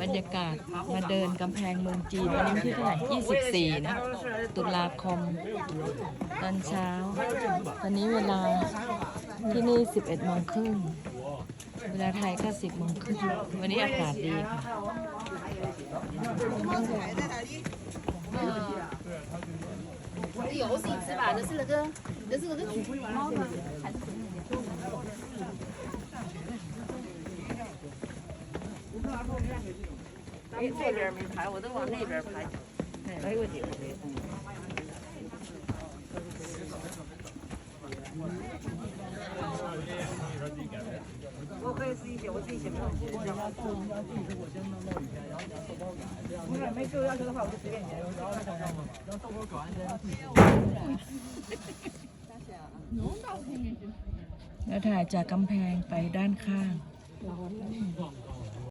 บรรยากาศมาเดินกำแพงเมืองจีนวันนี้วันที่เท่าไหร่ 24 นะ ตุลาคม ตอนเช้า ตอนนี้เวลาที่นี่ 11โมงครึ่ง เวลาไทยก็ 10โมงครึ่ง วันนี้อากาศดีค่ะ 有自己吃吧，那是那个，那是那个橘猫吗？还是什么？ 哎，这边没排，我都往那边排。哎呦我姐，我可以自己写，我自己写没问题。不是没这个要求的话，我就随便写。 แล้วถ่ายจากกำแพงไปด้านข้าง